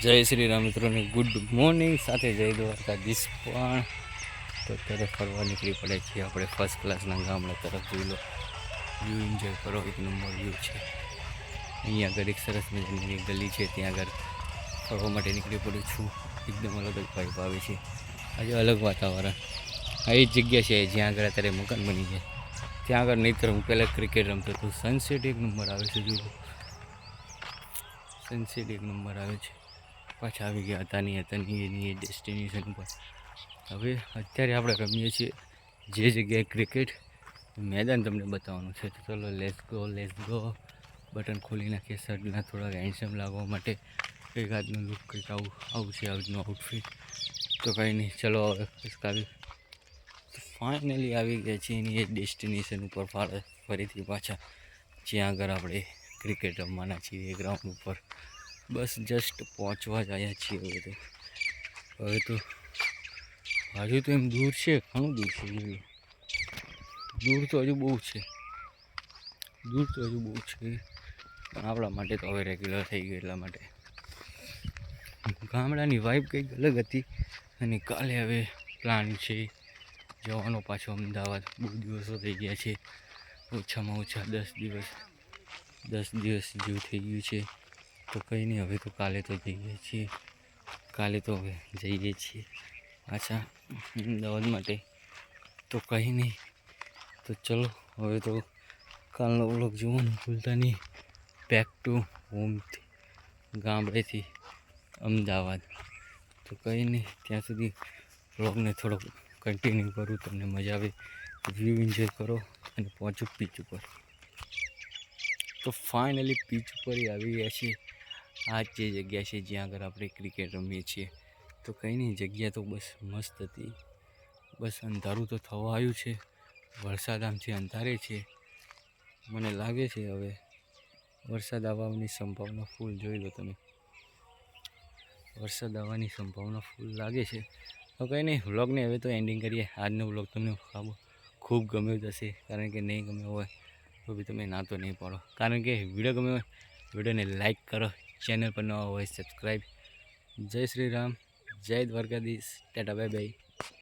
જય શ્રી રામ મિત્રોને good morning સાથે જય દ્વારકાધીશ પણ તો અત્યારે ફરવા નીકળી પડે છે આપણે ફર્સ્ટ ક્લાસના ગામડા તરફ જોઈ લો. વ્યૂ એન્જોય કરો, એક નંબર વ્યૂ છે. અહીંયા આગળ એક સરસ મજાની ગલી છે, ત્યાં આગળ ફરવા માટે નીકળી પડું છું. એકદમ અલગ જ પાઇપ આવે છે. આજે અલગ વાતાવરણ. આ એ જગ્યા છે, જ્યાં આગળ અત્યારે મકાન બની છે ત્યાં આગળ નહીંતર હું પહેલાં ક્રિકેટ રમતો હતો સનસેટ એક નંબર આવે છે લો. સનસેટ એક નંબર આવે છે. પાછા આવી ગયા હતા નહીં હતા નહીં એની એ ડેસ્ટિનેશન પર. હવે અત્યારે આપણે રમીએ છીએ જે જગ્યાએ ક્રિકેટ મેદાન તમને બતાવવાનું છે. તો ચલો let's go let's go button ખોલી નાખીએ શર્ટના થોડા હેન્ડસમ લાગવા માટે એક આજનું લુક કંઈક આવું આવું છે આજનું આઉટફિટ તો કંઈ નહીં, ચલો હવે ફાઇનલી આવી. ગયા છીએ એની એ ડેસ્ટિનેશન ઉપર ફરીથી પાછા. જ્યાં આગળ આપણે ક્રિકેટ રમવાના છીએ ગ્રાઉન્ડ ઉપર. બસ જસ્ટ પહોંચવા જ આવ્યા છીએ હવે તો. હવે તો હજુ તો એમ દૂર છે, ઘણું દૂર છે દૂર તો હજુ બહુ છે. દૂર તો હજુ બહુ છે. પણ આપણા માટે તો હવે રેગ્યુલર થઈ ગયું એટલા માટે. ગામડાની વાઇબ કંઈક અલગ હતી. અને કાલે હવે પ્લાન છે જવાનો પાછો અમદાવાદ. બહુ દિવસો થઈ ગયા છે. ઓછામાં ઓછા દસ દિવસ દસ દિવસ જેવું થઈ ગયું છે. તો કંઈ નહીં, હવે તો કાલે તો જઈએ છીએ. કાલે તો હવે જઈએ છીએ. પાછા અમદાવાદ માટે તો કંઈ નહીં. તો ચલો, હવે તો કાલનો વ્લોગ જોવાનું ભૂલતા નહીં. બેક ટુ હોમથી ગામડેથી અમદાવાદ. તો કંઈ નહીં, ત્યાં સુધી બ્લોગને થોડોક કન્ટિન્યુ કરું, તમને મજા આવે. વ્યૂ એન્જોય કરો અને પહોંચું પીચ ઉપર. તો ફાઇનલી પીચ ઉપર આવી ગયા છીએ. આ જ જે જગ્યા છે જ્યાં આગળ આપણે ક્રિકેટ રમીએ છીએ. તો કંઈ નહીં, જગ્યા તો બસ મસ્ત હતી. બસ અંધારું તો થવા આવ્યું છે. વરસાદ આમથી અંધારે છે. મને લાગે છે હવે વરસાદ આવવાની સંભાવના ફૂલ જોઈ લો તમે. વરસાદ આવવાની સંભાવના ફૂલ લાગે છે. તો કંઈ નહીં, વ્લોગને હવે તો એન્ડિંગ કરીએ. આજનો વ્લોગ તમને ખાબ- ગમ્યો જ હશે. કારણ કે નહીં ગમ્યો હોય તો બી તમે ના તો નહીં પાડો. કારણ કે વીડિયો ગમ્યો હોય, વિડીયોને લાઈક કરો ચેનલ પર નવા હોય સબસ્ક્રાઈબ જય શ્રી રામ. જય દ્વારકાધીશ. Tata bye bye